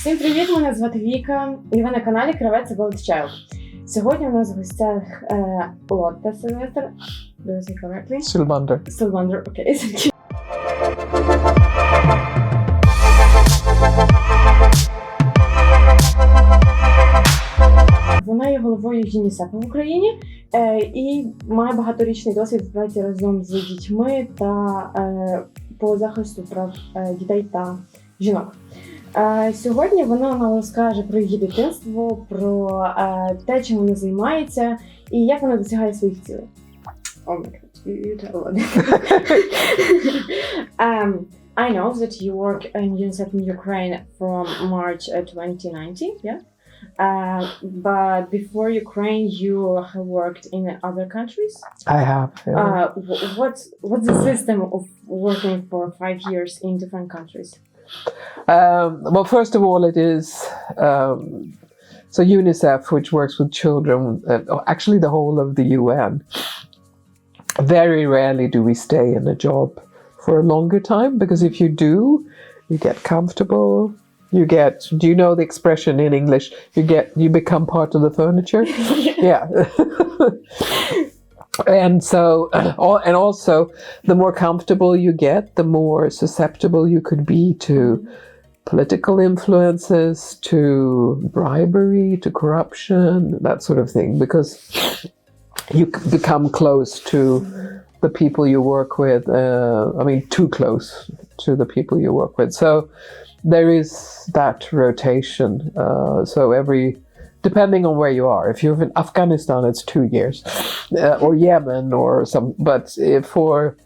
Всім привіт! Мене звати Віка, і ви на каналі Кравець Gold Child. Сьогодні у нас в гостях е, Лотта Сильвестр. Do I say correctly? Sylvander. Сильвандр, окей, thank you. Вона є головою ЮНІСЕФ в Україні е, і має багаторічний досвід в праці разом з дітьми та е, по захисту прав е, дітей та жінок. Е, Сьогодні вона нам розкаже про її дитинство, про е, те, чим вона займається і як вона досягає своїх цілей. Oh my god, you, you tell what. um, I know that you work in UNICEF in Ukraine from March uh, 2019, yeah? Uh, but before Ukraine, you have worked in other countries. I have. yeah. Uh, wh- what's what's the system of working for five years in different countries? Um, well, first of all, it is um, so UNICEF, which works with children, uh, actually the whole of the UN. Very rarely do we stay in a job for a longer time because if you do, you get comfortable. You get. Do you know the expression in English? You get. You become part of the furniture. yeah. and so, and also, the more comfortable you get, the more susceptible you could be to political influences, to bribery, to corruption, that sort of thing, because you become close to the people you work with. Uh, I mean, too close to the people you work with. So there is that rotation. Uh, so every depending on where you are. If you're in Afghanistan, it's two years, uh, or Yemen, or some. But for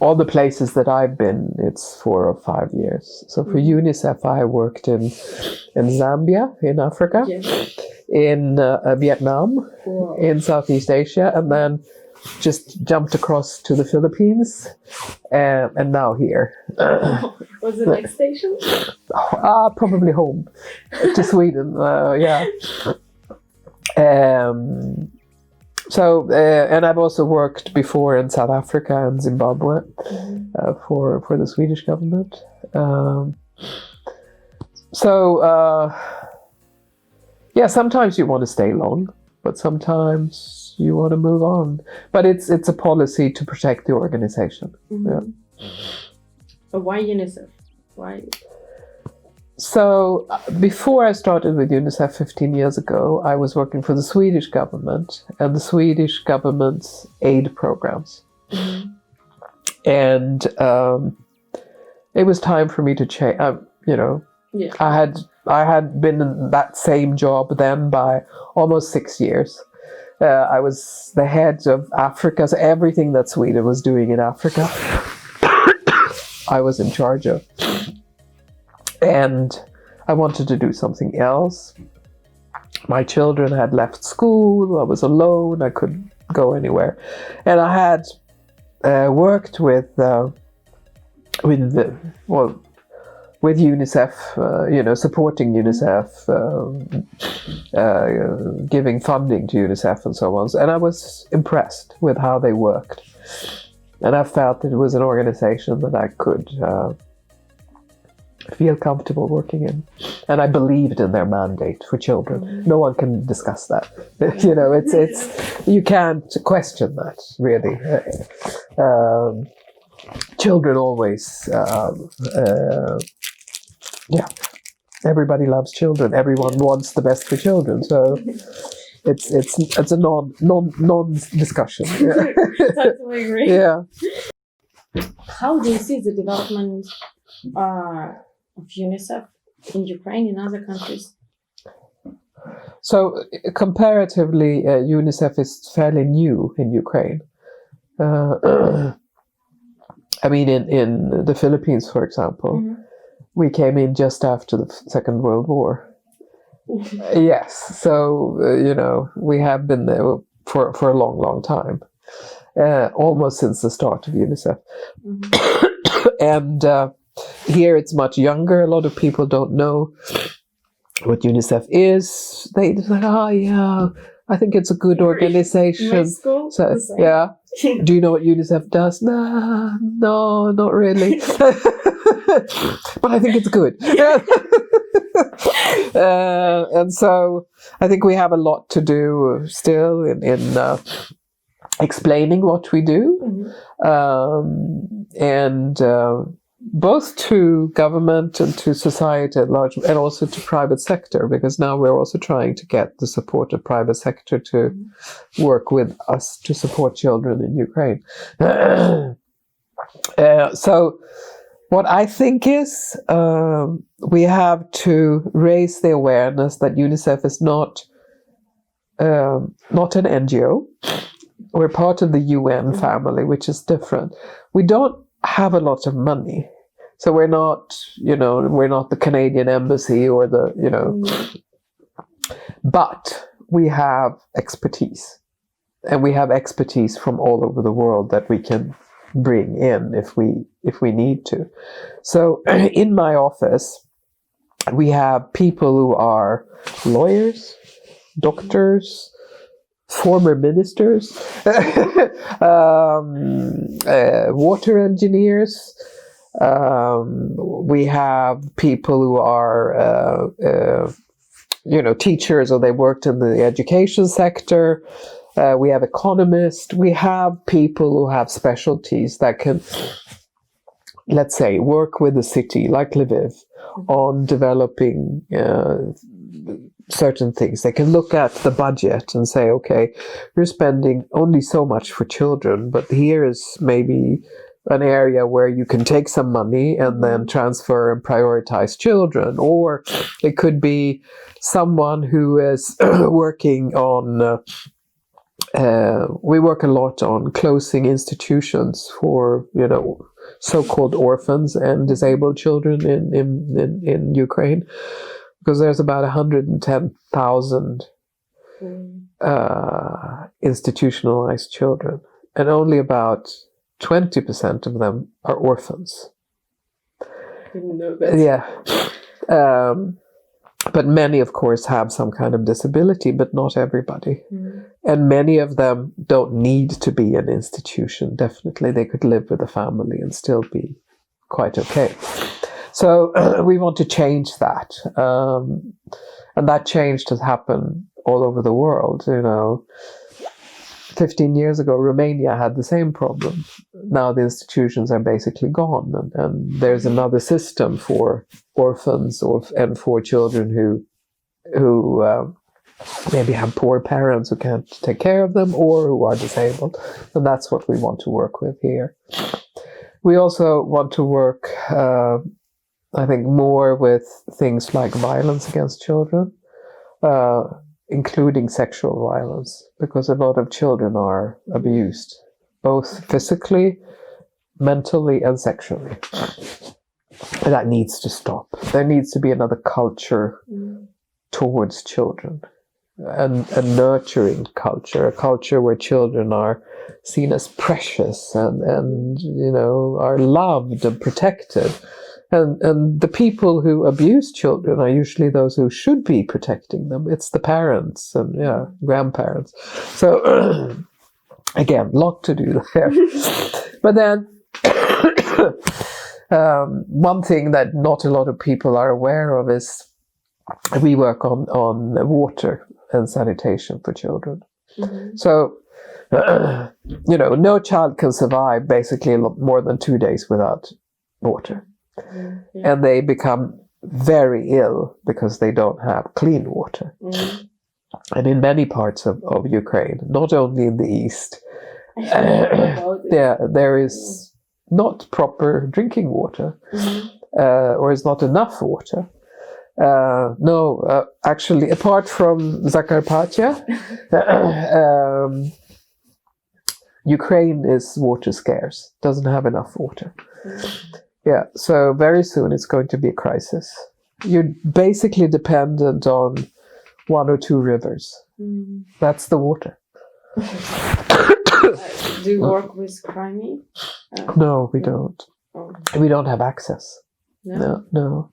all the places that I've been, it's four or five years. So for UNICEF, I worked in in Zambia, in Africa, Yes. in uh, uh, Vietnam, Wow. in Southeast Asia, and then just jumped across to the Philippines, uh, and now here. What's the next station? Ah, probably home to Sweden. Uh, yeah. Um, so, uh, and I've also worked before in South Africa and Zimbabwe uh, for for the Swedish government. Um, so, uh, yeah, sometimes you want to stay long, but sometimes you want to move on. But it's it's a policy to protect the organization. Mhm. But Why UNICEF? Why? So uh, before I started with UNICEF 15 years ago, I was working for the Swedish government and the Swedish government's aid programs. Mhm. And um, it was time for me to change. Uh, you know, Yeah. I had I had been in that same job then by almost six years. Uh, I was the head of Africa, so everything that Sweden was doing in Africa, I was in charge of. And I wanted to do something else. My children had left school, I was alone, I couldn't go anywhere. And I had uh, worked with, uh, with the, well, with UNICEF, uh, you know, supporting UNICEF, um, uh, giving funding to UNICEF and so on. And I was impressed with how they worked. And I felt that it was an organization that I could uh, feel comfortable working in. And I believed in their mandate for children. No one can discuss that. you know, it's, it's, you can't question that, really. Um, children always um, uh, yeah everybody loves children everyone wants the best for children so it's it's it's a non non non discussion yeah. Totally agree. yeah How do you see the development uh, of UNICEF in Ukraine and other countries? so uh, comparatively uh, unicef is fairly new in ukraine uh, i mean in in the philippines for example Mhm. we came in just after the second world war Yes, so uh, you know we have been there for for a long, long time, uh, almost since the start of UNICEF. Mhm. and uh, here it's much younger. A lot of people don't know what UNICEF is. They just like, oh yeah, I think it's a good organization. So yeah, do you know what UNICEF does? Nah, no, not really. but I think it's good. uh, and so I think we have a lot to do still in, in uh, explaining what we do, Mhm. um, and uh, both to government and to society at large, and also to private sector, because now we're also trying to get the support of private sector to work with us to support children in Ukraine. Uh, so, what I think is um, we have to raise the awareness that UNICEF is not um, not an NGO. We're part of the UN family, which is different. We don't have a lot of money, so we're not, you know, we're not the Canadian embassy or the, you know, Mm. but we have expertise and we have expertise from all over the world that we can bring in if we if we need to so in my office we have people who are lawyers doctors former ministers um, uh, water engineers um, we have people who are uh, uh, you know teachers or they worked in the education sector. Uh, we have economists. We have people who have specialties that can let's say work with the city like lviv on developing uh, certain things. They can look at the budget and say okay you're spending only so much for children but here is maybe an area where you can take some money and then transfer and prioritize children or it could be someone who is working on uh, uh, we work a lot on closing institutions for you know so-called orphans and disabled children in in, in, in Ukraine because there's about 110,000 Mm. uh, institutionalized children and only about 20% of them are orphans Didn't know yeah. Um, but many, of course, have some kind of disability, but not everybody. Mm. And many of them don't need to be an institution. Definitely, they could live with a family and still be quite okay. So we want to change that. Um, and that change has happened all over the world. You know, 15 years ago, Romania had the same problem. Now the institutions are basically gone, and, and there's another system for orphans or and for children who who um, maybe have poor parents who can't take care of them or who are disabled, and that's what we want to work with here. We also want to work, uh, I think, more with things like violence against children. Uh, including sexual violence, because a lot of children are abused, both physically, mentally, and sexually. And that needs to stop. There needs to be another culture Mm. towards children, and a nurturing culture, a culture where children are seen as precious and, and you know are loved and protected. And, and the people who abuse children are usually those who should be protecting them. It's the parents and yeah, grandparents. So again, lot to do there. but then um, one thing that not a lot of people are aware of is we work on on water and sanitation for children. Mhm. So, you know, no child can survive basically more than two days without water. Mm. Yeah. And they become very ill because they don't have clean water. Mm. And in many parts of, of Ukraine, not only in the east, I heard about it. there, there is not proper drinking water. Mhm. uh, or is not enough water. Uh, no, uh, actually, apart from Zakarpattia, um, Ukraine is water scarce, doesn't have enough water. Yeah, so very soon it's going to be a crisis. You're basically dependent on one or two rivers. Mm. That's the water. Uh, Do you work with Crimea? Uh, No, we don't. oh, We don't have access. no? No, no.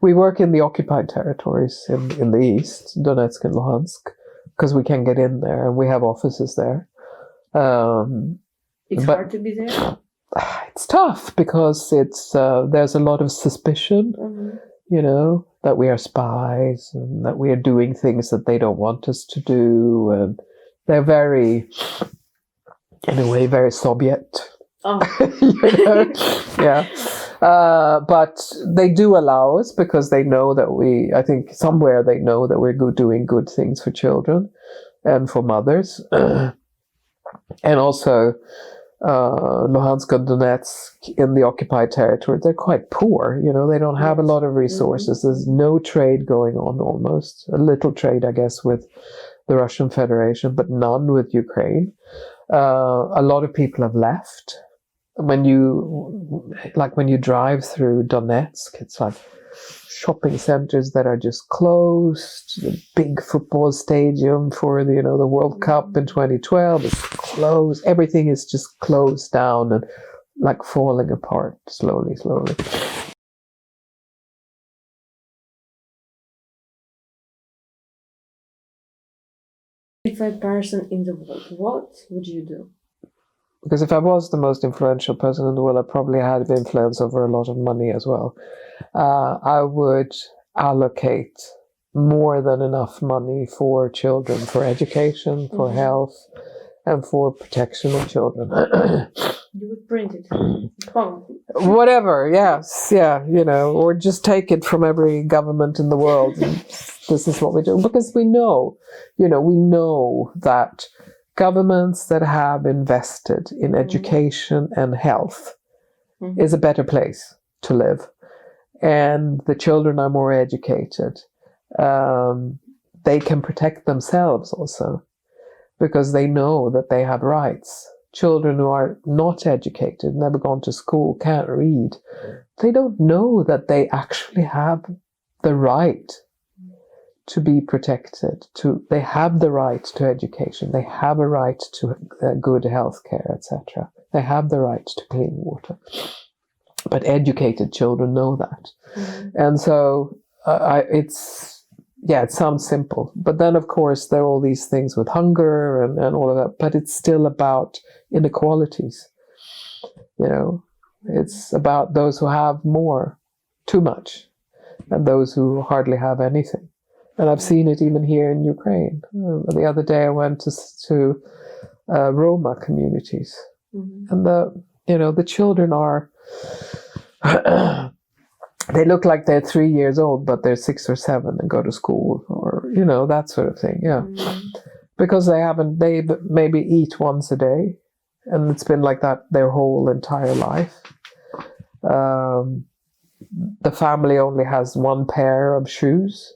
We work in the occupied territories in, in the east, Donetsk and Luhansk, because we can get in there and we have offices there. Um, It's hard to be there. It's tough because it's uh, there's a lot of suspicion. Mhm. you know, that we are spies and that we are doing things that they don't want us to do. And they're very, in a way, very Soviet. Oh, you know? yeah. Uh, but they do allow us because they know that we, I think somewhere they know that we're good, doing good things for children and for mothers. and also, uh, Luhansk and Donetsk in the occupied territory, they're quite poor. You know, they don't have a lot of resources. There's no trade going on almost. A little trade, I guess, with the Russian Federation, but none with Ukraine. Uh, a lot of people have left. When you, like, when you drive through Donetsk, it's like shopping centers that are just closed. The big football stadium for the, you know, the World Cup in 2012 is closed. Everything is just closed down and like falling apart slowly, slowly. if a person in the world, what would you do? Because if I was the most influential person in the world, I probably had influence over a lot of money as well. Uh, I would allocate more than enough money for children, for education, for Mhm. health, and for protection of children. You would print it. Whatever, yes, yeah, you know, or just take it from every government in the world. And this is what we do because we know, you know, we know that governments that have invested in Mhm. education and health Mhm. is a better place to live, and the children are more educated. Um, they can protect themselves also because they know that they have rights. Children who are not educated, never gone to school, can't read, they don't know that they actually have the right to be protected. To they have the right to education. They have a right to uh, good health care, etc. They have the right to clean water. But educated children know that. mhm. And so uh, I, it's, yeah, it sounds simple. But then, of course, there are all these things with hunger and, and all of that. But it's still about inequalities. You know, it's about those who have more, too much, and those who hardly have anything. And I've seen it even here in Ukraine. Uh, the other day, I went to, to uh, Roma communities Mhm. and the you know the children are they look like they're three years old but they're six or seven and go to school or you know that sort of thing yeah. Mhm. because they haven't they maybe eat once a day and it's been like that their whole entire life. Um, the family only has one pair of shoes.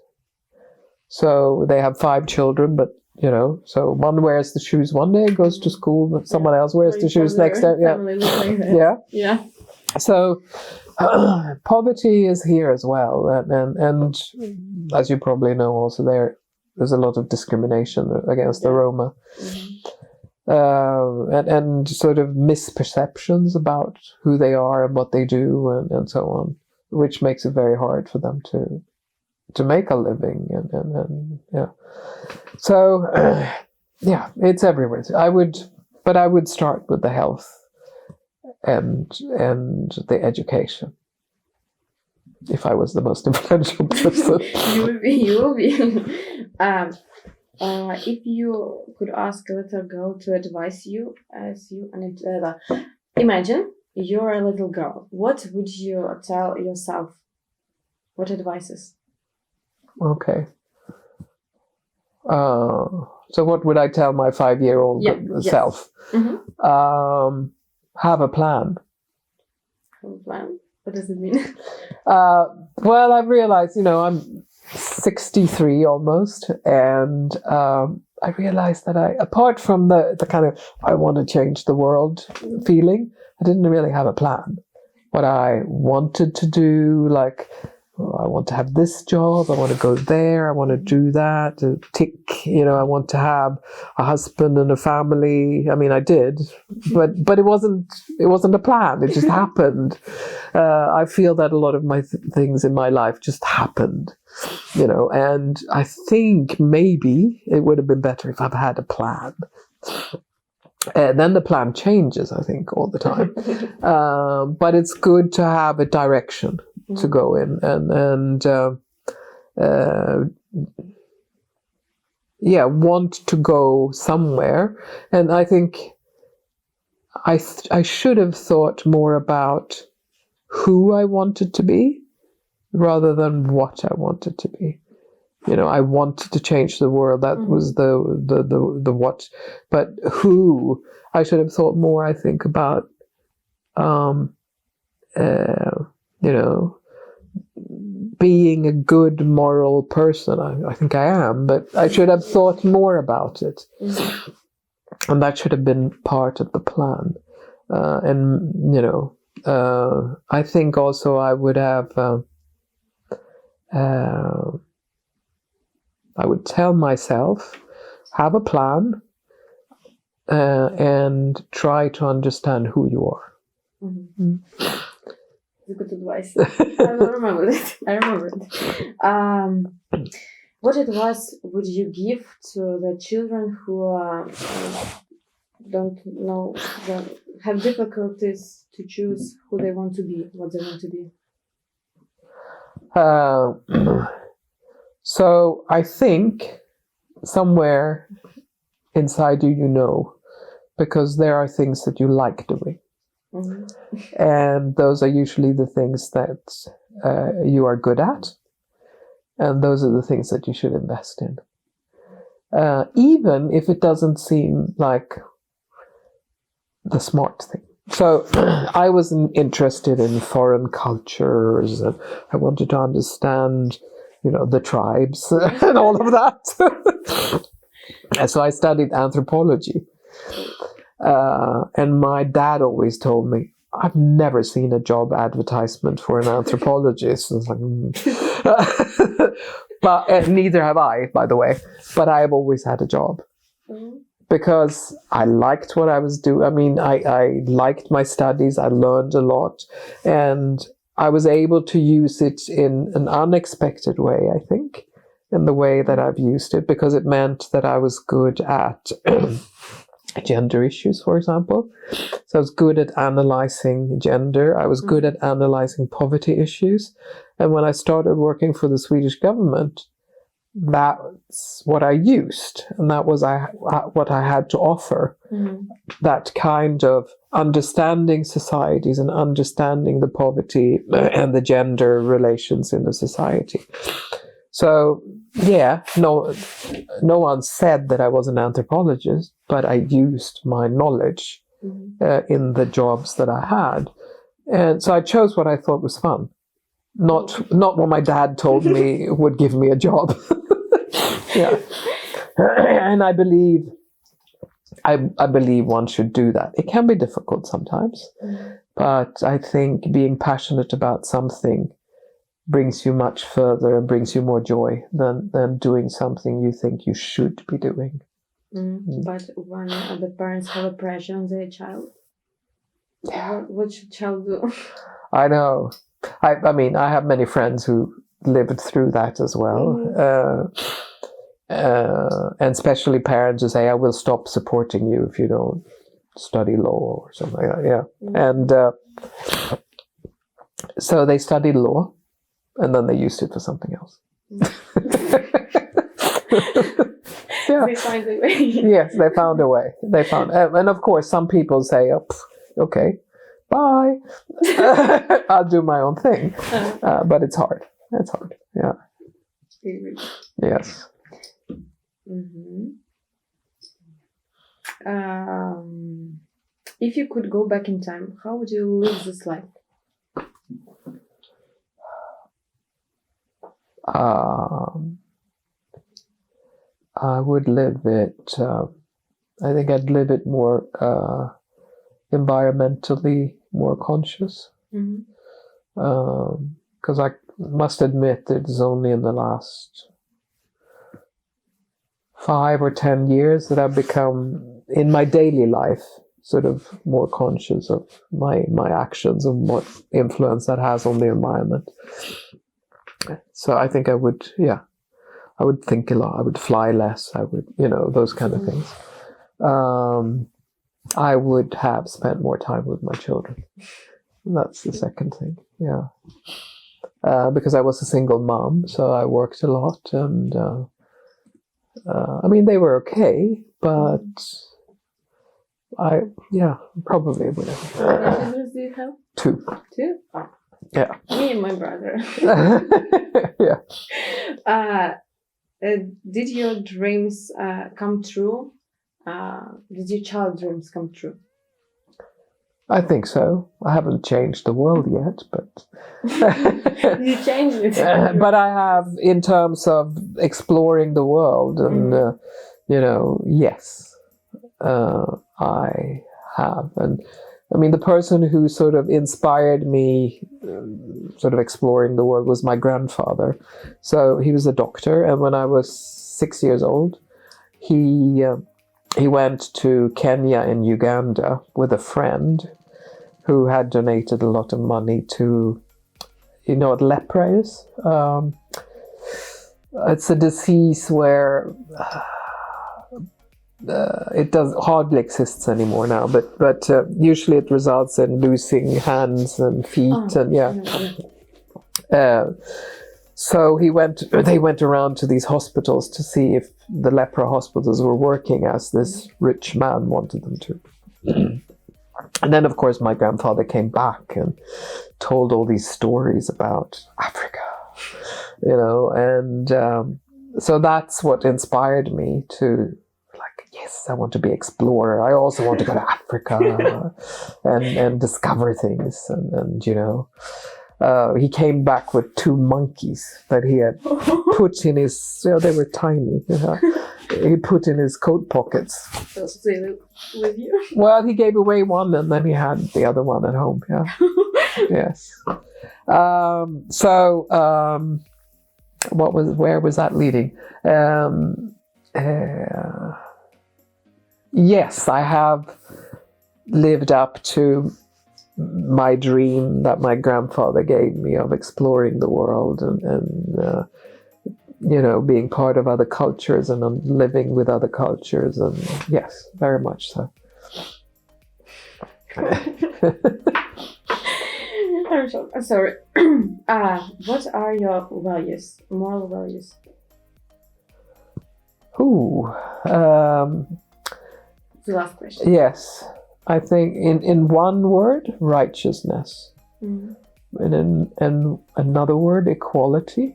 So they have five children but you know so one wears the shoes one day goes to school but someone else wears the shoes next day yeah. yeah. Yeah. so poverty is here as well, and, and and as you probably know, also there there's a lot of discrimination against the Yeah. Roma, Mhm. uh, and and sort of misperceptions about who they are and what they do, and, and so on, which makes it very hard for them to to make a living, and and, and yeah. So yeah, it's everywhere. I would, but I would start with the health and and the education. If I was the most influential person, you will be. You will be. um, uh, if you could ask a little girl to advise you as you and uh, imagine you're a little girl, what would you tell yourself? What advices? okay. Uh, so what would I tell my five-year-old Yeah, yes. self? Mhm. Um, have a plan. Have a plan? What does it mean? Uh, well, I've realized, you know, I'm 63 almost, and um, I realized that I, apart from the, the kind of I want to change the world feeling, I didn't really have a plan. What I wanted to do, like, oh, I want to have this job, I want to go there, I want to do that, to tick, you know, I want to have a husband and a family. I mean, I did, but but it wasn't it wasn't a plan. It just happened. Uh, I feel that a lot of my th- things in my life just happened, you know, and I think maybe it would have been better if I've had a plan. And then the plan changes, I think, all the time. um, but it's good to have a direction to go in and and uh, uh, yeah want to go somewhere. And i think i th- i should have thought more about who i wanted to be rather than what i wanted to be you know i wanted to change the world. That Mhm. was the, the the the what. But who? I should have thought more i think about um uh, you know being a good moral person. I, I think i am but i should have thought more about it. Mhm. and that should have been part of the plan. Uh, and you know uh, i think also i would have uh, uh, i would tell myself have a plan uh, and try to understand who you are Mhm. Mm. It's good advice. I remember it. I remember it. Um, what advice would you give to the children who uh, don't know, the, have difficulties to choose who they want to be, what they want to be? Uh, so I think somewhere inside you, you know, because there are things that you like doing, Mhm. and those are usually the things that uh, you are good at, and those are the things that you should invest in, uh, even if it doesn't seem like the smart thing. So I was interested in foreign cultures, and I wanted to understand, you know, the tribes and all of that. and so I studied anthropology. Uh, and my dad always told me, I've never seen a job advertisement for an anthropologist. Like, "Mm." but and neither have I, by the way. But I have always had a job Mhm. because I liked what I was doing. I mean, I, I liked my studies, I learned a lot, and I was able to use it in an unexpected way, I think, in the way that I've used it, because it meant that I was good at gender issues, for example. So I was good at analyzing gender, I was mm. good at analyzing poverty issues. And when I started working for the Swedish government, that's what I used, and that was I, what I had to offer. Mhm. That kind of understanding societies and understanding the poverty and the gender relations in the society. So yeah, no, no one said that I was an anthropologist, but I used my knowledge Mhm. uh, in the jobs that I had, and so I chose what I thought was fun, not not what my dad told me would give me a job. yeah, and I believe, I I believe one should do that. It can be difficult sometimes, but I think being passionate about something brings you much further and brings you more joy than than doing something you think you should be doing. Mhm. Mm. But when the parents have a pressure on their child, what, what should child do? I know. I, I mean, I have many friends who lived through that as well. Mhm. Uh, uh, and especially parents who say, I will stop supporting you if you don't study law or something like that. Yeah. Mhm. And uh, so they studied law and then they used it for something else. yeah. They find a way. Yes, they found a way. They found, uh, and of course, some people say, oh, "Okay, bye. I'll do my own thing." Uh, Uh, but it's hard. It's hard. Yeah. Yes. Mhm. Um, if you could go back in time, how would you live this life? Um, I would live it. Uh, I think I'd live it more uh, environmentally more conscious. Because I must admit it's only in the last five or ten years that I've become in my daily life sort of more conscious of my my actions and what influence that has on the environment. So I think I would, yeah, I would think a lot. I would fly less. I would, you know, those kind of things. Um, I would have spent more time with my children. That's the second thing. Yeah. Uh, because I was a single mom, so I worked a lot, and uh, uh, I mean they were okay, but I yeah probably would How many have children do you have? two. Two? Oh. Yeah. Me and my brother. yeah. Uh, uh, did your dreams uh, come true? Uh, did your child dreams come true? I think so. I haven't changed the world yet, but you changed it. Uh, but I have, in terms of exploring the world, and uh, you know, yes, uh, I have. And I mean, the person who sort of inspired me, um, sort of exploring the world, was my grandfather. So he was a doctor, and when I was six years old, he uh, he went to Kenya and Uganda with a friend who had donated a lot of money to you know what lepra is? Um, it's a disease where uh, it does hardly exists anymore now, but but uh, usually it results in losing hands and feet Oh, and yeah. yeah. Uh, so he went. They went around to these hospitals to see if the leper hospitals were working as this rich man wanted them to. and then, of course, my grandfather came back and told all these stories about Africa, you know, and um, so that's what inspired me to. like, Yes, I want to be explorer. I also want to go to Africa and and discover things, and, and you know, uh, he came back with two monkeys that he had put in his. You know, they were tiny. You know, he put in his coat pockets. With you. Well, he gave away one, and then he had the other one at home. Yeah. yes. Um, so, um, what was where was that leading? Um, uh, yes, I have lived up to my dream that my grandfather gave me of exploring the world and, and uh, you know being part of other cultures and um, living with other cultures and yes very much so I'm so, I'm sorry. uh, what are your values, moral values? Ooh, um, The last question. yes i think in, in one word righteousness Mm. and in, in another word equality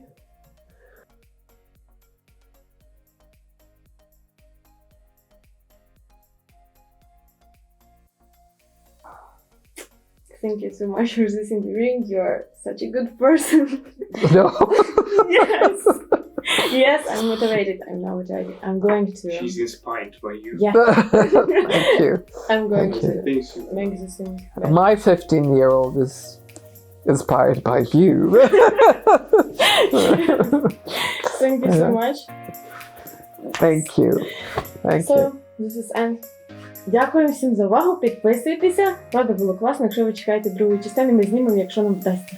Thank you so much for this interview. You're such a good person. no yes. Yes, I'm motivated. I'm now motivated. I'm going to. She's inspired by you. yeah, thank you I'm going Thank to you. make this thing. better. my 15 year old is inspired by you Thank you so much. thank you thank you So, this is end. Дякую всім за увагу. Підписуйтеся. Правда, було класно. Якщо ви чекаєте другої частини, ми знімемо, якщо нам вдасться.